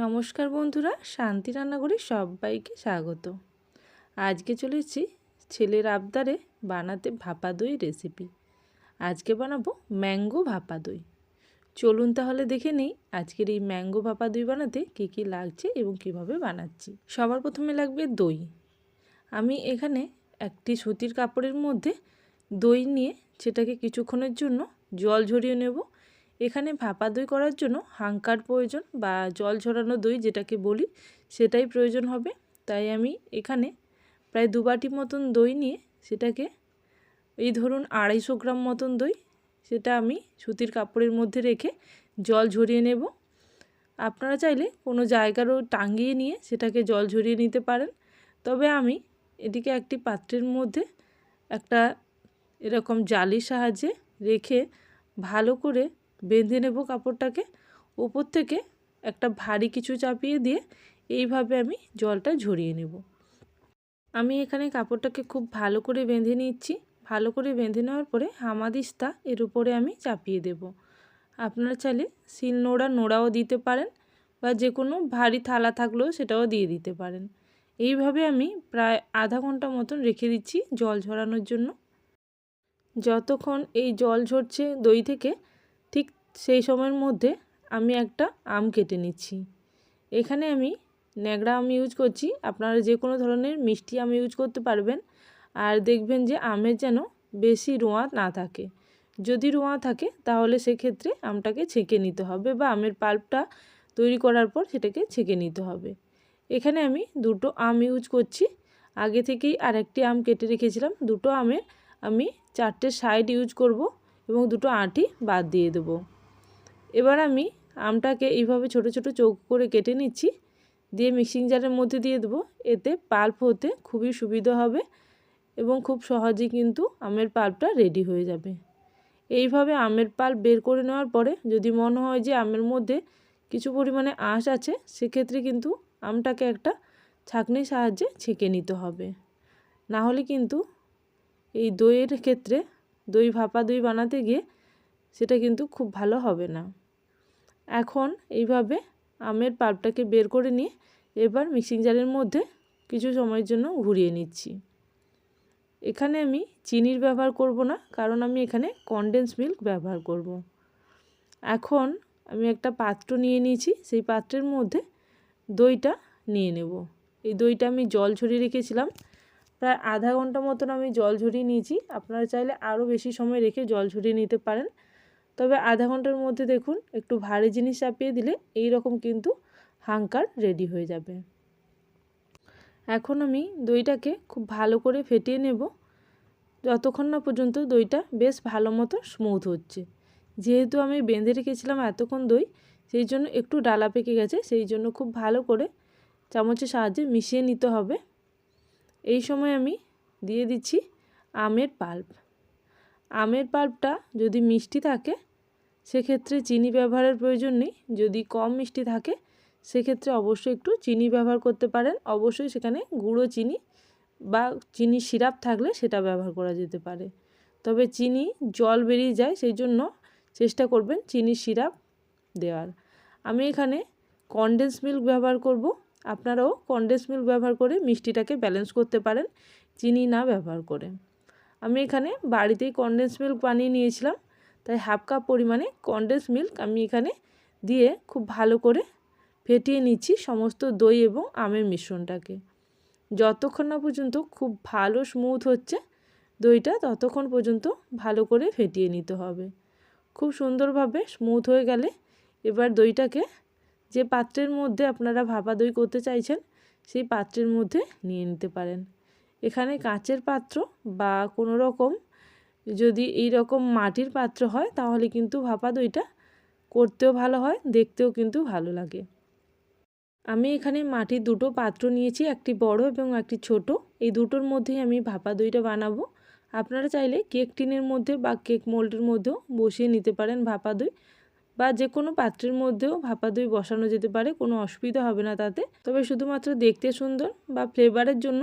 নমস্কার বন্ধুরা, শান্তি রান্নাঘরে সবাইকে স্বাগত। আজকে চলেছি ছেলের আবদারে বানাতে ভাপা দই রেসিপি আজকে বানাবো ম্যাঙ্গো ভাপা দই। চলুন তাহলে দেখে নিই আজকের এই ম্যাঙ্গো ভাপা দই বানাতে কী কী লাগছে এবং কীভাবে বানাচ্ছি। সবার প্রথমে লাগবে দই। আমি এখানে একটি সুতির কাপড়ের মধ্যে দই নিয়ে সেটাকে কিছুক্ষণের জন্য জল ঝরিয়ে নেব। এখানে ভাপা দই করার জন্য হাঙ্কার প্রয়োজন বা জল ঝরানো দই যেটাকে বলি, সেটাই প্রয়োজন হবে। তাই আমি এখানে প্রায় দু বাটি মতন দই নিয়ে সেটাকে, এই ধরুন আড়াইশো গ্রাম মতন দই, সেটা আমি সুতির কাপড়ের মধ্যে রেখে জল ঝরিয়ে নেব। আপনারা চাইলে কোনো জায়গারও টাঙ্গিয়ে নিয়ে সেটাকে জল ঝরিয়ে নিতে পারেন। তবে আমি এটিকে একটি পাত্রের মধ্যে একটা এরকম জালির সাহায্যে রেখে ভালো করে বেঁধে নেব কাপড়টাকে। উপর থেকে একটা ভারী কিছু চাপিয়ে দিয়ে এইভাবে আমি জলটা ঝরিয়ে নেব। আমি এখানে কাপড়টাকে খুব ভালো করে বেঁধে নিচ্ছি। ভালো করে বেঁধে নেওয়ার পরে হামাদিস্তা এর উপরে আমি চাপিয়ে দেব। আপনারা চাইলে শিল নোড়া নোড়াও দিতে পারেন বা যে কোনো ভারী থালা থাকলেও সেটাও দিয়ে দিতে পারেন। এইভাবে আমি প্রায় আধা ঘণ্টা মতন রেখে দিচ্ছি জল ঝরানোর জন্য। যতক্ষণ এই জল ঝরছে দই থেকে সেই সময়ের মধ্যে আমি একটা আম কেটে নিচ্ছি। এখানে আমি ন্যাংরা আম ইউজ করছি। আপনারা যে কোনো ধরনের মিষ্টি আম ইউজ করতে পারবেন। আর দেখবেন যে আমের যেন বেশি রোঁয়া না থাকে। যদি রোঁয়া থাকে, তাহলে সেক্ষেত্রে আমটাকে ছেঁকে নিতে হবে বা আমের পাল্পটা তৈরি করার পর সেটাকে ছেঁকে নিতে হবে। এখানে আমি দুটো আম ইউজ করছি। আগে থেকেই আরেকটি আম কেটে রেখেছিলাম। দুটো আমের আমি চারটে সাইড ইউজ করব এবং দুটো আঁটি বাদ দিয়ে দেবো। এবার আমি আমটাকে এইভাবে ছোট ছোট চৌক করে কেটে নিচ্ছি। দিয়ে মিক্সিং জারের মধ্যে দিয়ে দেবো। এতে পাল্প হতে খুবই সুবিধা হবে এবং খুব সহজেই কিন্তু আমের পাল্পটা রেডি হয়ে যাবে। এইভাবে আমের পাল্প বের করে নেওয়ার পরে যদি মনে হয় যে আমের মধ্যে কিছু পরিমাণে আঁশ আছে, সেক্ষেত্রে কিন্তু আমটাকে একটা ছাঁকনির সাহায্যে ছেঁকে নিতে হবে। না হলে কিন্তু এই দইয়ের ক্ষেত্রে দই ভাপা দই বানাতে গিয়ে সেটা কিন্তু খুব ভালো হবে না। এখন এইভাবে আমের পাল্পটাকে বের করে নিয়ে এবার মিক্সিং জারের মধ্যে কিছু সময়ের জন্য ঘুরিয়ে নিচ্ছি। এখানে আমি চিনির ব্যবহার করব না, কারণ আমি এখানে কনডেন্স মিল্ক ব্যবহার করব। এখন আমি একটা পাত্র নিয়ে নিয়েছি, সেই পাত্রের মধ্যে দইটা নিয়ে নেব। এই দইটা আমি জল ঝরিয়ে রেখেছিলাম। প্রায় আধা ঘণ্টা মতন আমি জল ঝরিয়ে নিয়েছি। আপনারা চাইলে আরও বেশি সময় রেখে জল ঝরিয়ে নিতে পারেন। তবে আধা ঘণ্টার মধ্যে দেখুন, একটু ভারী জিনিস চাপিয়ে দিলে এই রকম কিন্তু হাঙ্কার রেডি হয়ে যাবে। এখন আমি দইটাকে খুব ভালো করে ফেটিয়ে নেব। যতক্ষণ না পর্যন্ত দইটা বেশ ভালো মতো স্মুথ হচ্ছে। যেহেতু আমি বেঁধে রেখেছিলাম এতক্ষণ দই, সেই জন্য একটু ডালা পেকে গেছে, সেই জন্য খুব ভালো করে চামচের সাহায্যে মিশিয়ে নিতে হবে। এই সময় আমি দিয়ে দিচ্ছি আমের পাল্প। আমের পাল্পটা যদি মিষ্টি থাকে সেক্ষেত্রে চিনি ব্যবহারের প্রয়োজন নেই। যদি কম মিষ্টি থাকে, সেক্ষেত্রে অবশ্যই একটু চিনি ব্যবহার করতে পারেন। অবশ্যই সেখানে গুঁড়ো চিনি বা চিনি সিরাপ থাকলে সেটা ব্যবহার করা যেতে পারে। তবে চিনি জল বেরিয়ে যায় সেই জন্য চেষ্টা করবেন চিনি সিরাপ দেওয়ার। আমি এখানে কনডেন্স মিল্ক ব্যবহার করব। আপনারাও কনডেন্স মিল্ক ব্যবহার করে মিষ্টিটাকে ব্যালেন্স করতে পারেন, চিনি না ব্যবহার করে। আমি এখানে বাড়িতেই কনডেন্স মিল্ক বানিয়ে নিয়েছিলাম। তাই হাফ কাপ পরিমাণে কনডেন্স মিল্ক আমি এখানে দিয়ে খুব ভালো করে ফেটিয়ে নিচ্ছি সমস্ত দই এবং আমের মিশ্রণটাকে। যতক্ষণ না পর্যন্ত খুব ভালো স্মুথ হচ্ছে, দইটা ততক্ষণ পর্যন্ত ভালো করে ফেটিয়ে নিতে হবে। খুব সুন্দরভাবে স্মুথ হয়ে গেলে এবার দইটাকে যে পাত্রের মধ্যে আপনারা ভাপা দই করতে চাইছেন, সেই পাত্রের মধ্যে নিয়ে নিতে পারেন। এখানে কাঁচের পাত্র বা কোনো রকম যদি এই রকম মাটির পাত্র হয়, তাহলে কিন্তু ভাপা দইটা করতেও ভালো হয়, দেখতেও কিন্তু ভালো লাগে। আমি এখানে মাটির দুটো পাত্র নিয়েছি, একটি বড় এবং একটি ছোট। এই দুটোর মধ্যেই আমি ভাপা দইটা বানাবো। আপনারা চাইলে কেক টিনের মধ্যে বা কেক মোল্ডের মধ্যেও বসিয়ে নিতে পারেন ভাপা দই বা যে কোনো পাত্রের মধ্যেও ভাপা দই বসানো যেতে পারে, কোনো অসুবিধা হবে না তাতে। তবে শুধুমাত্র দেখতে সুন্দর বা ফ্লেভারের জন্য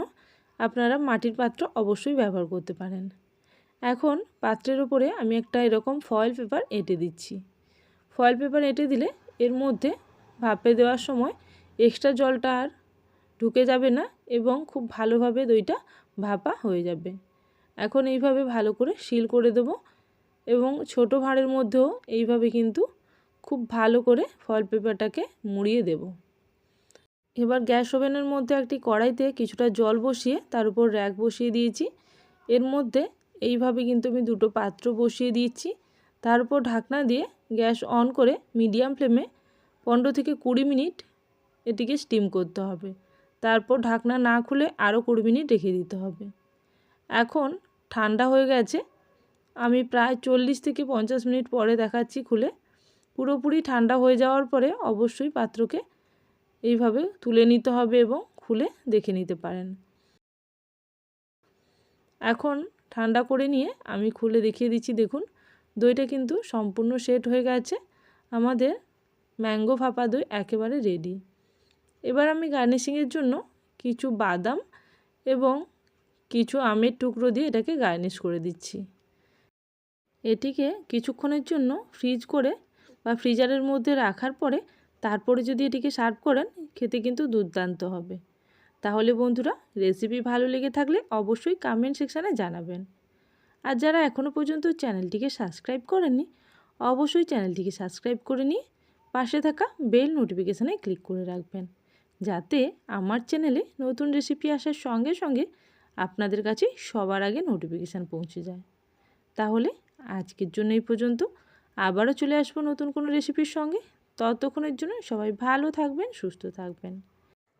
আপনারা মাটির পাত্র অবশ্যই ব্যবহার করতে পারেন। এখন পাত্রের উপরে আমি একটা এরকম ফয়েল পেপার এঁটে দিচ্ছি। ফয়েল পেপার এঁটে দিলে এর মধ্যে ভাপে দেওয়ার সময় এক্সট্রা জলটা আর ঢুকে যাবে না এবং খুব ভালোভাবে দইটা ভাপা হয়ে যাবে। এখন এইভাবে ভালো করে শিল করে দেবো এবং ছোট ভাঁড়ের মধ্যেও এইভাবে কিন্তু খুব ভালো করে ফল পেপারটাকে মুড়িয়ে দেব। এবার গ্যাস ওভেনের মধ্যে একটি কড়াইতে কিছুটা জল বসিয়ে তার উপর র্যাক বসিয়ে দিয়েছি। এর মধ্যে এইভাবে কিন্তু আমি দুটো পাত্র বসিয়ে দিচ্ছি তার উপর ঢাকনা দিয়ে গ্যাস অন করে মিডিয়াম ফ্লেমে পনেরো থেকে কুড়ি মিনিট এটিকে স্টিম করতে হবে। তারপর ঢাকনা না খুলে আরও কুড়ি মিনিট রেখে দিতে হবে। এখন ঠান্ডা হয়ে গেছে। আমি প্রায় চল্লিশ থেকে পঞ্চাশ মিনিট পরে দেখাচ্ছি খুলে। পুরোপুরি ঠান্ডা হয়ে যাওয়ার পরে অবশ্যই পাত্রকে এইভাবে তুলে নিতে হবে এবং খুলে দেখে নিতে পারেন। এখন ঠান্ডা করে নিয়ে আমি খুলে দেখিয়ে দিচ্ছি, দেখুন। দইটা কিন্তু সম্পূর্ণ সেট হয়ে গেছে। আমাদের ম্যাঙ্গো ভাপা দই একেবারে রেডি। এবার আমি গার্নিশিংয়ের জন্য কিছু বাদাম এবং কিছু আমের টুকরো দিয়ে এটাকে গার্নিশ করে দিচ্ছি। এটিকে কিছুক্ষণের জন্য ফ্রিজ করে বা ফ্রিজারের মধ্যে রাখার পরে তারপরে যদি এটিকে সার্ভ করেন, খেতে কিন্তু দুর্দান্ত হবে। তাহলে বন্ধুরা রেসিপি ভালো লেগে থাকলে অবশ্যই কমেন্ট সেকশানে জানাবেন। আর যারা এখনও পর্যন্ত চ্যানেলটিকে সাবস্ক্রাইব করেননি, অবশ্যই চ্যানেলটিকে সাবস্ক্রাইব করে নিয়ে পাশে থাকা বেল নোটিফিকেশানে ক্লিক করে রাখবেন। যাতে আমার চ্যানেলে নতুন রেসিপি আসার সঙ্গে সঙ্গে আপনাদের কাছে সবার আগে নোটিফিকেশান পৌঁছে যায়। তাহলে আজকের জন্য এই পর্যন্ত। আবারও চলে আসব নতুন কোনো রেসিপির সঙ্গে। ততক্ষণের জন্য সবাই ভালো থাকবেন, সুস্থ থাকবেন।